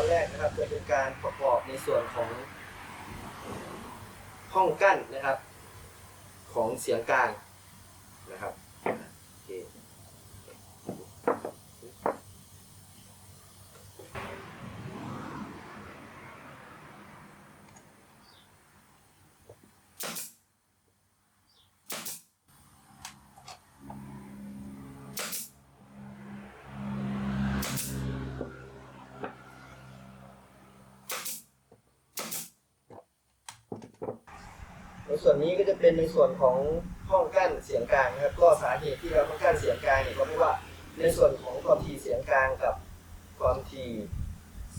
อนแรกนะครับจะเป็นการประกอบในส่วนของห้องกั้นนะครับ ของเสียงกลางนะครับโอเค ในส่วนนี้ก็จะเป็นในส่วนของห้องกั้นเสียงกลางนะครับ ก็สาเหตุที่เราต้องกั้นเสียงกลางเนี่ยก็เพราะว่าในส่วนของความถี่เสียงกลางกับความถี่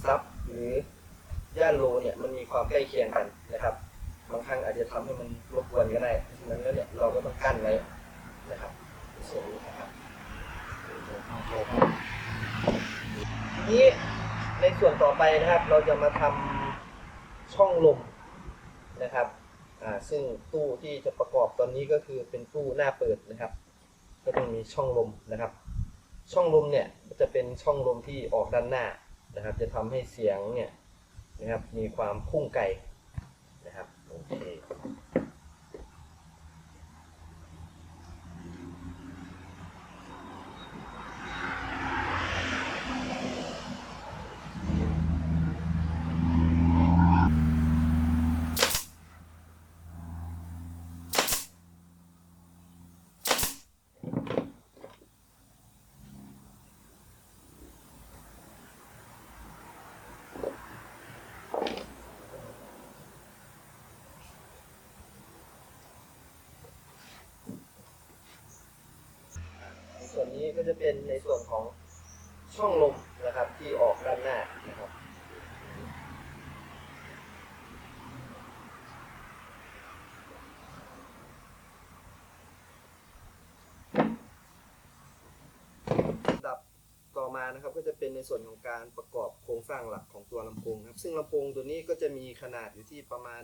ซับหรือย่านโลเนี่ยมันมีความใกล้เคียงกันนะครับ บางครั้งอาจจะทำให้มันรบกวนก็ได้ฉะนั้นแล้วเนี่ยเราก็ต้องกั้นไว้นะครับในส่วนนี้นะครับทีนี้ในส่วนต่อไปนะครับ เราจะมาทำช่องลมนะครับ ซึ่งตู้ที่จะประกอบตอนนี้ก็คือเป็นตู้หน้าเปิดนะครับ ก็ต้องมีช่องลมนะครับ ช่องลมเนี่ยจะเป็นช่องลมที่ออกด้านหน้านะครับ จะทำให้เสียงเนี่ยนะครับมีความพุ่งไกลนะครับโอเค ส่วนนี้ก็จะเป็นในส่วนของช่องลมนะครับที่ออกด้านหน้านะครับลำดับต่อมานะครับก็จะเป็นในส่วนของการประกอบโครงสร้างหลักของตัวลำโพงครับ ซึ่งลำโพงตัวนี้ก็จะมีขนาดอยู่ที่ประมาณ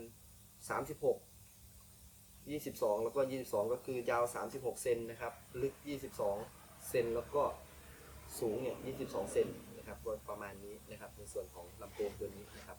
36 22 แล้วก็ 22 ก็คือยาว 36 เซนนะครับ ลึก 22 เซนแล้วก็สูงเนี่ย22 เซนนะครับประมาณนี้นะครับในส่วนของลำโพงตัวนี้นะครับ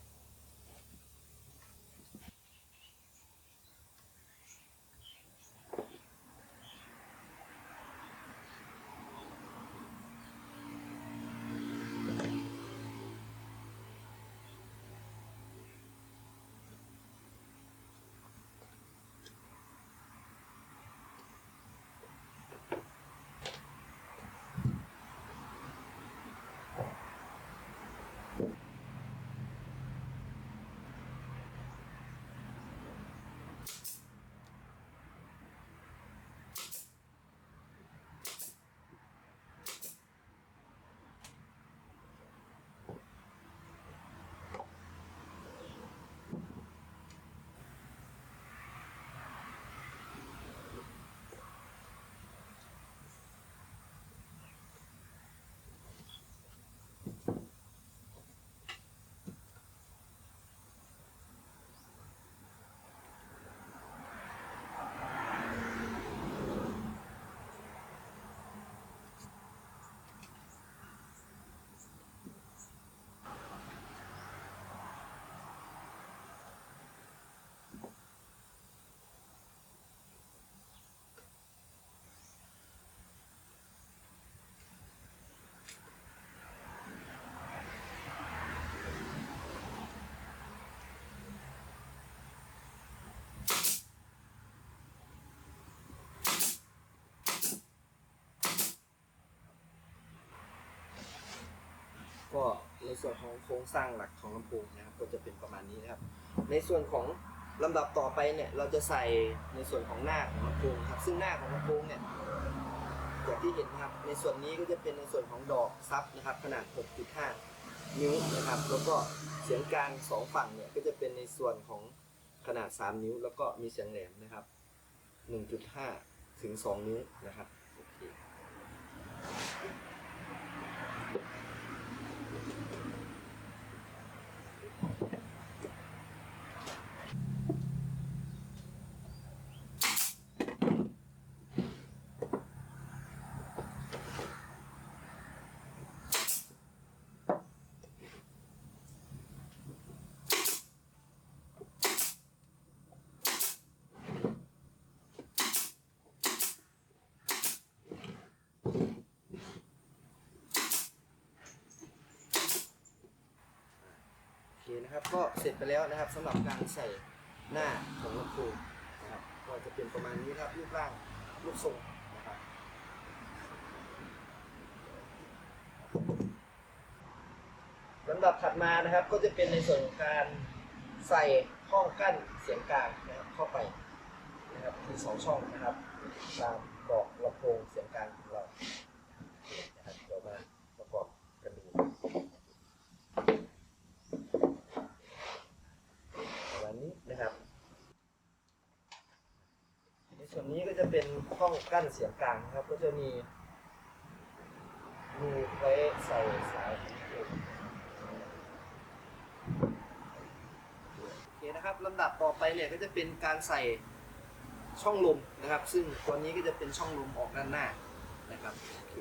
ก็ในส่วนของโครงสร้างหลักของลำโพงนะครับก็จะเป็นประมาณนี้นะครับ ในส่วนของลำดับต่อไปเนี่ยเราจะใส่ในส่วนของหน้าของลำโพงครับ ซึ่งหน้าของลำโพงเนี่ยอย่างที่เห็นนะครับ ในส่วนนี้ก็จะเป็นในส่วนของดอกซับนะครับ ขนาด 6.5 นิ้วนะครับ แล้วก็เสียงกลางสองฝั่งเนี่ยก็จะเป็นในส่วนของขนาด 3 นิ้ว แล้วก็มีเสียงแหลมนะครับ 1.5 ถึง 2 นิ้วนะครับโอเค คนะครับ ก็เสร็จไปแล้วนะครับสำหรับการใส่หน้าของลำโพงนะครับก็จะเป็นประมาณนี้ครับรูปร่างรูปทรงนะครับลำดับถัดมานะครับก็จะเป็นในส่วนของการใส่ห้องกั้นเสียงกลางนะครับเข้าไปนะครับมีสองช่องนะครับตามกรอกลำโพงเสียงกลางของเรานะครับเดี๋ยวมาประกอบกันดูประมาณนี้นะครับ ในส่วนนี้ก็จะเป็นห้อง กั้นเสียงกลางนะครับ ก็จะมีมีไว้ใส่สายของโพงโอเคนะครับลำดับต่อไปเนี่ยก็จะเป็นการใส่ช่องลมนะครับ ซึ่งตัวนี้ก็จะเป็นช่องลมออกด้านหน้านะครับโอเค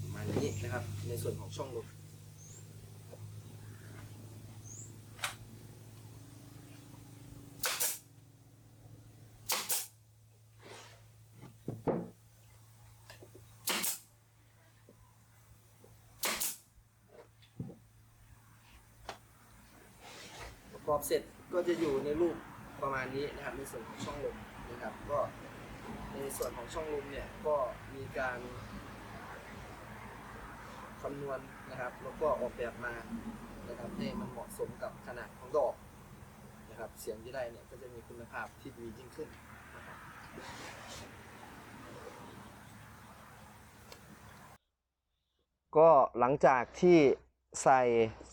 ประมาณนี้นะครับ ในส่วนของช่องลมประกอบเสร็จก็จะอยู่ในรูปประมาณนี้นะครับในส่วนของช่องลมนะครับ ก็ในส่วนของช่องลมเนี่ยก็มีการ คำนวณนะครับ แล้วก็ออกแบบมานะครับให้มันเหมาะสมกับขนาดของดอกนะครับ เสียงที่ได้เนี่ยก็จะมีคุณภาพที่ดียิ่งขึ้นนะครับก็หลังจากที่ใส่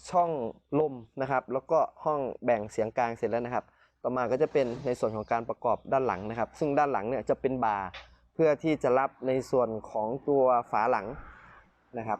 ช่องลมนะครับ แล้วก็ห้องแบ่งเสียงกลางเสร็จแล้วนะครับ ต่อมาก็จะเป็นในส่วนของการประกอบด้านหลังนะครับ ซึ่งด้านหลังเนี่ยจะเป็นบาร์เพื่อที่จะรับในส่วนของตัวฝาหลังนะครับ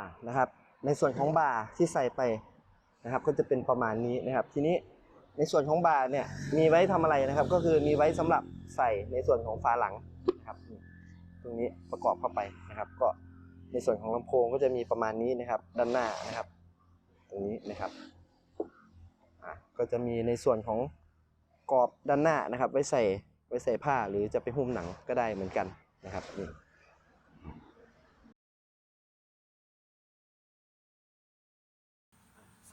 อ่านะครับ ในส่วนของบาร์ที่ใส่ไปนะครับ ก็จะเป็นประมาณนี้นะครับ ทีนี้ในส่วนของบาร์เนี่ยมีไว้ทำอะไรนะครับ ก็คือมีไว้สำหรับใส่ในส่วนของฝาหลังนะครับ ตรงนี้ประกอบเข้าไปนะครับ ก็ในส่วนของลำโพงก็จะมีประมาณนี้นะครับ ด้านหน้านะครับ ตรงนี้นะครับอะก็จะมีในส่วนของกรอบด้านหน้านะครับ ไว้ใส่ไว้ใส่ผ้าหรือจะไปหุ้มหนังก็ได้เหมือนกันนะครับนี่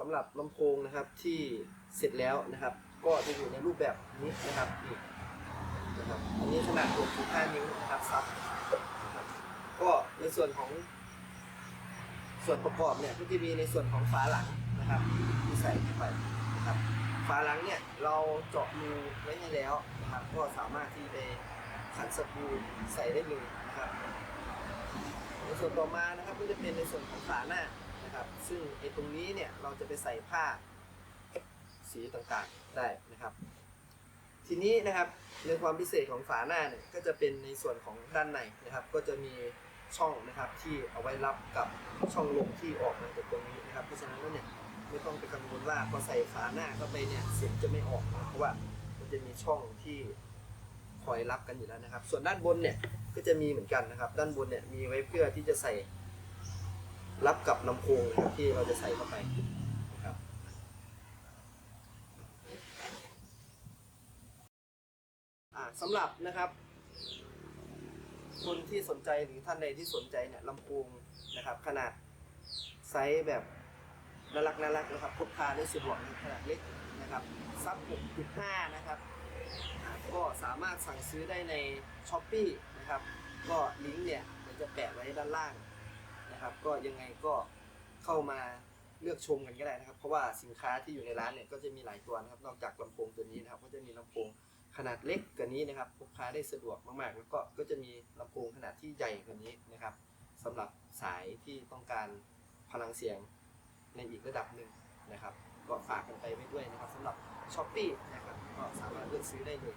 ำหรับลำโพงนะครับที่เสร็จแล้วนะครับ ก็จะอยู่ในรูปแบบนี้นะครับนี่นะครับอันนี้ขนาด6.5นิ้วนะครับซับนะครับก็ในส่วนของส่วนประกอบเนี่ยก็จะมีในส่วนของฝาหลังนะครับ ที่ใส่เข้าไปนะครับฝาหลังเนี่ยเราเจาะรูไว้ให้แล้วนะครับ ก็สามารถที่ไปขันสกรูใส่ได้เลยนะครับ ในส่วนต่อมานะครับก็จะเป็นในส่วนของฝาหน้า นะครับ ซึ่งไอ้ตรงนี้เนี่ยเราจะไปใส่ผ้าสีต่างๆได้นะครับ ทีนี้นะครับในความพิเศษของฝาหน้าเนี่ยก็จะเป็นในส่วนของด้านในนะครับ ก็จะมีช่องนะครับที่เอาไว้รับกับช่องลมที่ออกมาจากตรงนี้นะครับ เพราะฉะนั้นเนี่ยไม่ต้องไปกังวลว่าพอใส่ฝาหน้าเข้าไปเนี่ยเสียงจะไม่ออกนะเพราะว่ามันจะมีช่องที่คอยรับกันอยู่แล้วนะครับ ส่วนด้านบนเนี่ยก็จะมีเหมือนกันนะครับ ด้านบนเนี่ยมีไว้เพื่อที่จะใส่ รับกับลำโพงนะครับที่เราจะใส่เข้าไปนะครับสำหรับนะครับคนที่สนใจหรือท่านใดที่สนใจเนี่ยลำโพงนะครับ ขนาดไซส์แบบน่ารักน่ารักนะครับพกพาได้สะดวกขนาดเล็กนะครับซับ 6.5 นะครับก็สามารถสั่งซื้อได้ใน s h อ p e e นะครับ ก็ลิงก์เนี่ยเดี๋ยวจะแปะไว้ด้านล่าง นะครับ ก็ยังไงก็เข้ามาเลือกชมกันก็ได้นะครับ เพราะว่าสินค้าที่อยู่ในร้านเนี่ยก็จะมีหลายตัวนะครับ นอกจากลำโพงตัวนี้นะครับ ก็จะมีลำโพงขนาดเล็กกว่านี้นะครับพกพาได้สะดวกมากๆ แล้วก็ก็จะมีลำโพงขนาดที่ใหญ่กว่านี้นะครับสำหรับสายที่ต้องการพลังเสียงในอีกระดับหนึ่งนะครับ ก็ฝากกันไปไว้ด้วยนะครับสำหรับช้อปปี้นะครับก็สามารถเลือกซื้อได้เลย